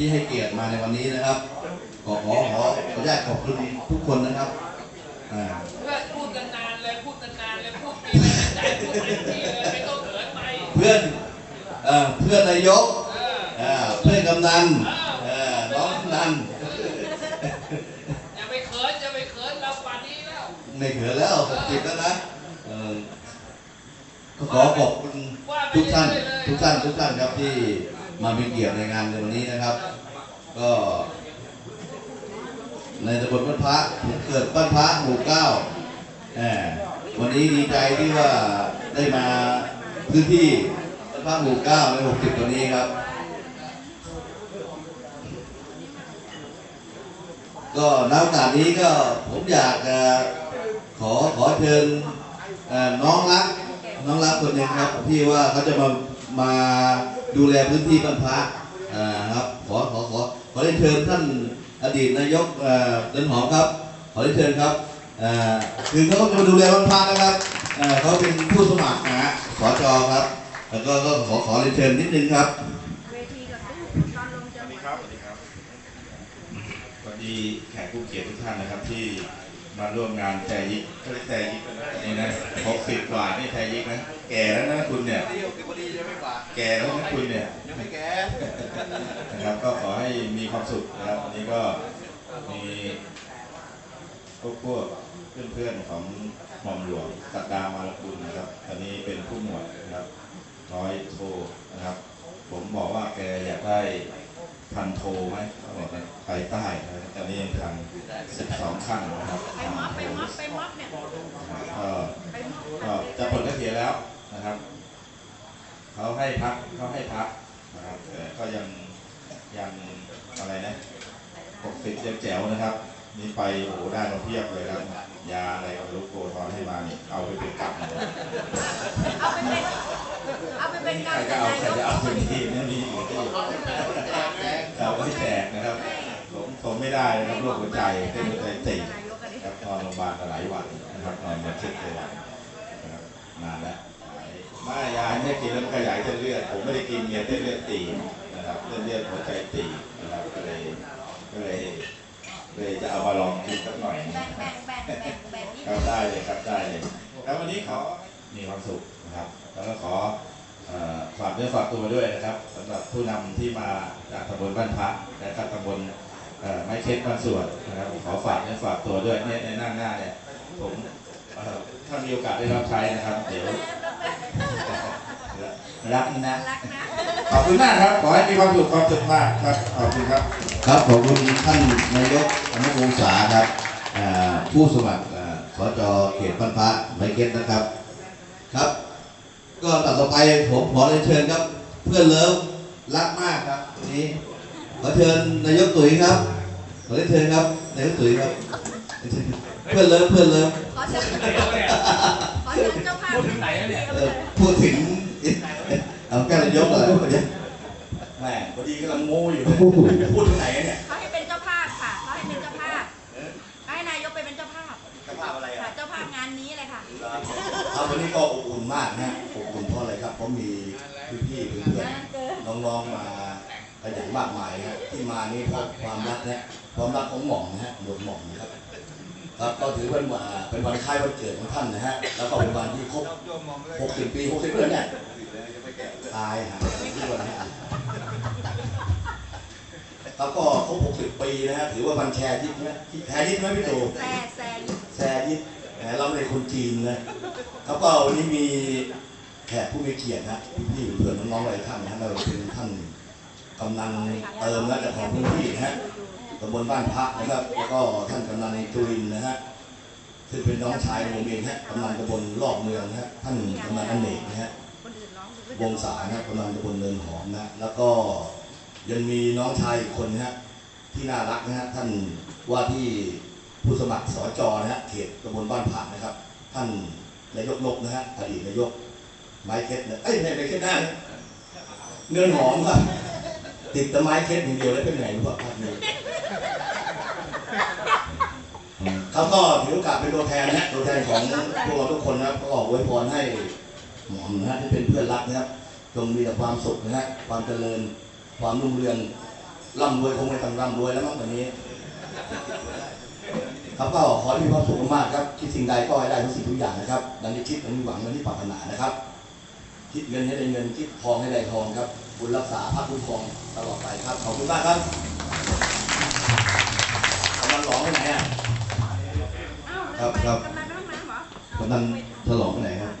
ที่ให้เกียรติมาในวันนี้นะครับ ขอขอขอขออนุญาตขอบคุณทุกคนนะครับอ่าเพื่อนพูดกันนานเลยพูดกันนานเลยพูดปีเลยใจพูดทันทีเลยไม่ต้องเขินไปเพื่อนเอ่อเพื่อนนายกเออเอ่อเพื่อนกำนันเอ่อน้องกำนันอย่าไปเขินอย่าไปเขินเราป่านนี้แล้วไม่เขินแล้วหกสิบแล้วนะเออก็ขอขอบคุณทุกท่านทุกท่านทุกท่านครับที่ มาเป็นเกียรติในงานในวันนี้นะครับ ก็ในตำบลบ้านพระผมเกิดบ้านพระหมู่เก้าวันนี้ดีใจที่ว่าได้มาพื้นที่บ้านพระหมู่เก้าในหกสิบตัวนี้ครับ ก็ณโอกาสนี้ก็ผมอยากขอขอเชิญน้องรัก น้องรักคนหนึ่งครับที่ว่าเขาจะมามาดูแลพื้นที่บ้านพระอ่าครับขอขอขอขอเรียนเชิญท่านอดีตนายกเอ่อเดินหอมครับ ขอเรียนเชิญครับอ่าคือเขาจะมาดูแลบ้านพระนะครับอ่าเขาเป็นผู้สมัครนะฮะสจครับ แล้วก็ก็ขอขอเรียนเชิญนิดนึงครับ เวทีกับตู้ตอนลงจะสวัสดีครับสวัสดีครับสวัสดีแขกผู้เกียรติทุกท่านนะครับที่ มาร่วมงานแจยิกเขาเรียกแจยิกนี่นะหกสิบกว่านี่แจยิกนะ แก่แล้วนะคุณเนี่ย แก่แล้วนะคุณเนี่ยยังไม่แก่นะครับก็ขอให้มีความสุขนะครับวันนี้ก็มีพวกพวกเพื่อนๆของหม่อมหลวงสักดามาลกุลนะครับตอนนี้เป็นผู้หมวดนะครับร้อยโทนะครับ ผมบอกว่าแกอยากได้ พันโทไหมเขาบอกว่าไปใต้นะครับตอนนี้ยังทันสิบสองขั้นนะครับไปม็อบไปม็อบไปม็อบเนี่ยก็ไปม็อบก็จะผลเกษียณแล้วนะครับเขาให้พักเขาให้พักนะครับแต่ก็ยังยังอะไรนะหกสิบยังแจ๋วนะครับนี่ไปโอ้โหได้มาเพียบเลยครับยาอะไรก็รู้โกทอนให้มานี่เอาไปเป็นกลับเลยเอาไปเป็นเอาไปเป็นใคการรเป็นจะเอานายใครกจะเอาเป็นที่นั่นนี่อยู่ที่ เราไม่แจกนะครับผมผมไม่ได้นะครับโรคหัวใจเส้นหัวใจตีบนายกกันดิครับนอนโรงพยาบาลมาหลายวันนะครับนอนมาเช็ดเลยวันนะครับนานแล้วมายาเนี่ยกินแล้วมันขยายเส้นเลือดผมไม่ได้กินเนี่ยเส้นเลือดตีบนะครับเส้นเลือดหัวใจตีบนะครับก็เลยก็เลยเลยจะเอามาลองกินสักหน่อยแบ่งแบ่งแบ่งแบ่งแบ่งนิดครับได้เลยครับได้เลยแล้ววันนี้ขอมีความสุขนะครับ แล้วก็ขอเอ่อฝาก เนื้อฝากตัวด้วยนะครับสำหรับผู้นำที่มาจากตำบลบ้านพักและตำบลไม้เค็ดบ้านสวนนะครับขอฝากเนื้อฝากตัวด้วยเนี่ยในหน้าหน้าเนี่ยผมถ้ามีโอกาสได้รับใช้นะครับ เดี๋ยวรักนะขอบคุณมากครับ ขอให้มีความสุขความสุขมากครับขอบคุณครับ ครับขอบคุณท่านนายกอนุวงศาครับผู้สมัครอ่าสจเขตพันพระไมเก็ตนะครับครับ ก็ตัดต่อไปผมขอเรียนเชิญครับ เพื่อนเลิฟรักมากครับวันนี้ขอเชิญนายกตุ๋ยครับขอเรียนเชิญครับนายกตุ๋ยครับเพื่อนเลิฟเพื่อนเลิฟขอเชิญขอเชิญเจ้าภาพพูดถึงไหนแล้วเนี่ยเอ่อพูดถึงเอาแก้วนายกอะไรพูดเนี่ยแหมพอดีกำลังโง่อยู่พูดถึงไหนเนี่ยเขาให้เป็นเจ้าภาพค่ะเขาให้เป็นเจ้าภาพเขาให้นายกไปเป็นเจ้าภาพจะภาพอะไรค่ะอะเจ้าภาพงานนี้เลยค่ะครับวันนี้ก็อบอุ่นมากนะ อบอุ่นเพราะอะไรครับเพราะมีพี่ๆเพื่อนนั่นเกินๆน้องๆมากันอย่างมากมายฮะที่มานี่เพราะความรักนะความรักของหม่อมนะฮะหมวดหม่อมนะครับครับก็ถือเป็นว่าเป็นวันคล้ายวันเกิดของท่านนะฮะแล้วก็เป็นวันที่ครบ60 ปี60ปีแล้วเนี่ยตายฮะที่วันนี้ครับก็ครบ60 ปีนะฮะถือว่าวันแชร์ยิดนะแชร์ยิดไหมพี่ตู่แซ่แซ่แซยิดแหมเราไม่ได้คนจีนนะครับก็วันนี้มี แขกผู้มีเกียรตินะพี่ๆเพื่อนน้องๆหลายท่านนะเราเป็นท่านกำนันเติมและเจ้าของพื้นที่นะฮะตำบลบ้านพระนะครับ แล้วก็ท่านกำนันจุรินนะฮะซึ่งเป็นน้องชายของผมเองฮะกำนันตำบลรอบเมืองนะฮะท่านกำนันอเนกนะฮะคนอื่นร้องวงศานะกำนันตำบลเนินหอมนะแล้วก็ยังมีน้องชายอีกคนนะฮะที่น่ารักนะฮะท่านว่าที่ผู้สมัครสจนะฮะเขตตำบลบ้านผ่านนะครับ ท่านนายกนกนะฮะอดีตนายก ไม้เค็ดนะเอ้ยไม่ไม้เค็ดหน้านะเนินหอมครับ ติดแต่ไม้เค็ดอย่างเดียวแล้วเป็นไงรู้ป่ะภาพนี้คครับก็ถือโอกาสเป็นตัวแทนนะตัวแทนของพวกเราทุกคนนะครับก็อวยพรให้หมอมนะฮะที่เป็นเพื่อนรักนะครับจงมีแต่ความสุขนะฮะความเจริญความรุ่งเรืองร่ำรวยคงไม่ต้องร่ำรวยแล้วมั้งวันนี้ ครับก็ขอให้มีความสุขมากครับคิดสิ่งใดก็ให้ได้ทุกสิ่งทุกอย่างนะครับ ดังที่คิดดังที่หวังดังที่ปรารถนานะครับ คิดเงินให้ได้เงินคิดทองให้ได้ทองครับบุญรักษาพระคุ้มครองตลอดไปครับ ขอบคุณมากครับกำลังร้องไปไหนอะอ้าวครับครับกำลังไปห้องน้ำเหรอกำนันฉลองไปไหนครับ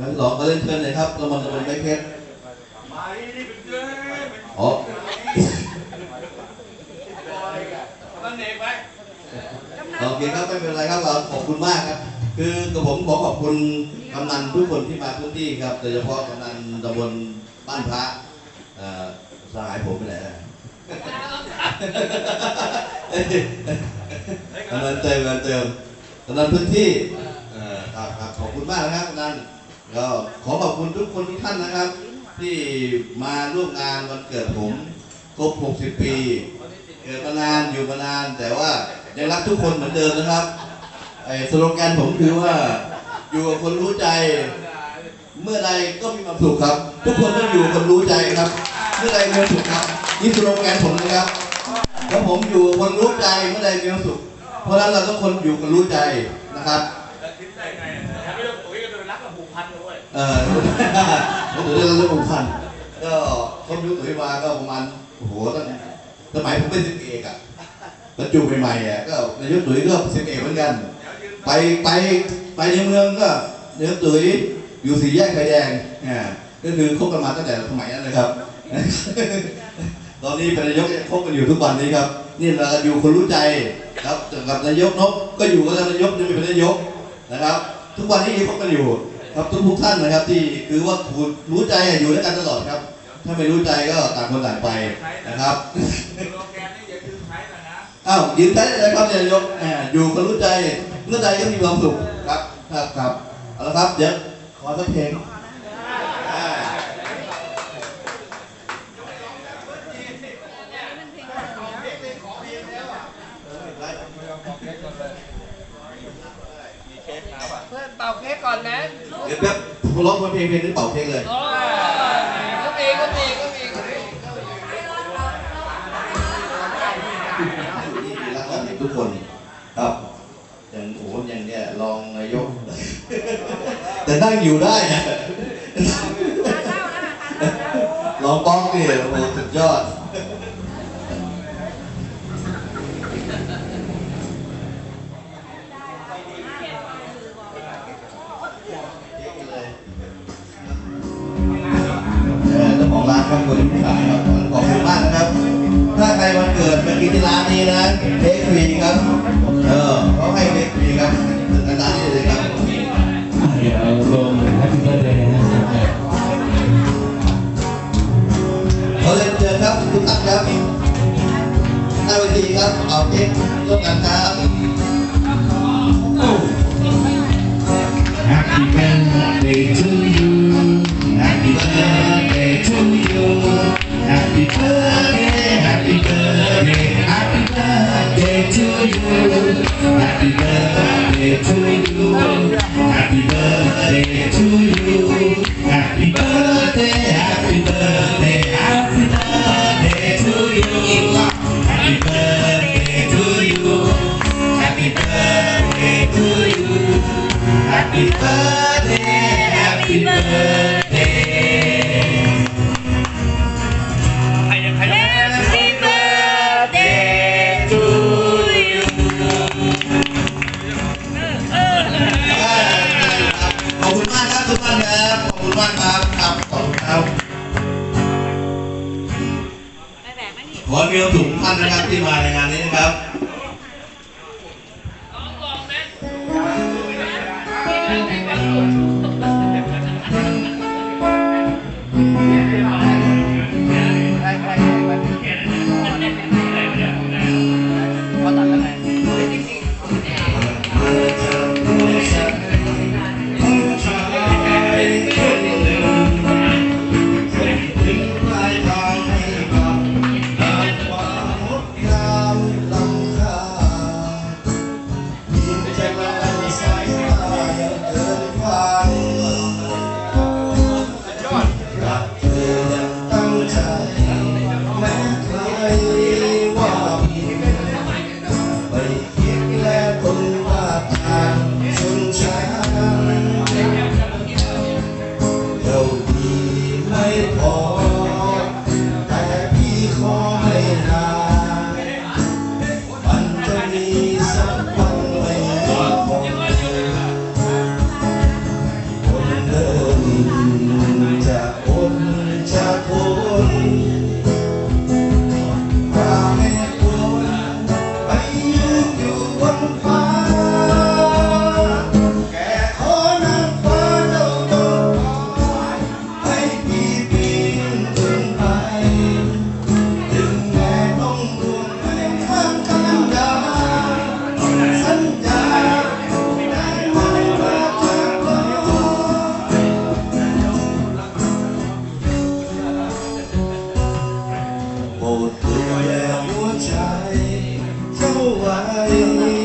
งั้นฉลองก็เล่นเชิญเลยครับเรามันจะเป็นไม่เพชรอ๋อมันเด็กไปกำนัน โอเคครับไม่เป็นไรครับเราขอบคุณมากครับ คือกับผมขอขอบคุณกำนันทุกคนที่มาพื้นที่ครับโดยเฉพาะกำนันตำบลบ้านพระสหายผมไปไหนนะกำนันเติมกำนันเติมกำนันพื้นที่ครับครับขอบคุณมากนะครับกำนันก็ขอขอบคุณทุกคนทุกท่านนะครับ ที่มาร่วมงานวันเกิดผมครบ 60 ปี เกิดมานานอยู่มานานแต่ว่า ยังรักทุกคนเหมือนเดิมนะครับไอ้สโลแกนผมคือว่า อยู่กับคนรู้ใจ เมื่อใดก็มีความสุขครับ ทุกคนต้องอยู่กับคนรู้ใจครับ เมื่อใดมีความสุขครับนี่สโลแกนผมนะครับแล้วผมอยู่กับคนรู้ใจเมื่อใดมีความสุข เพราะฉะนั้นเราต้องคนอยู่กับรู้ใจนะครับคิดได้ไงถ้าไม่ต้องปุ๋ยก็จะรักกับผูกพันด้วยเออผมถือเรื่องผูกพันก็ผมยุคตุ๋ยมาก็ประมาณโอ้โหตั้งสมัยผมเป็นสิบเอกอะ บรรจุใหม่ๆอะก็นายกตุ๋ยก็สิบเอกเหมือนกัน ไปไปไปในเมืองก็นายกตุ๋ยอยู่สี่แยกไฟแดงอ่าก็คือคบกันมาตั้งแต่สมัยนั้นเลยครับ ตอนนี้เป็นนายกคบกันอยู่ทุกวันนี้ครับ นี่เราอยู่คนรู้ใจครับกับนายกนกก็อยู่กับนายกยังเป็นนายกนะครับ ทุกวันนี้ยังคบกันอยู่ครับทุกทุกท่านนะครับที่คือว่าคุณรู้ใจอยู่ด้วยกันตลอดครับ ถ้าไม่รู้ใจก็ต่างคนต่างไปนะครับ อ้าวยืนใช้เลยครับนายกแหมอยู่คนรู้ใจเมื่อใดก็มีความสุขครับครับครับเอาละครับเดี๋ยวขอสักเพลงอ่า哎เพื่อนเป่าเค้กก่อนนะเดี๋ยวแป๊บผมร้องเพลงเพลงนี้เป่าเค้กเลย นั่งอยู่ได้อะทานเหล้าแล้วค่ะทานเหล้าแล้ว ลองป้องนี่โอ้โหสุดยอด ขอบคุณมากครับทุกท่านครับขอบคุณมากครับครับขอบคุณครับไปแบกไหมนี่ขอมีความสุขทุกท่านนะครับที่มาในงานนี้นะครับน้องลองนะ ดูแลหัวใจเท่าไหร่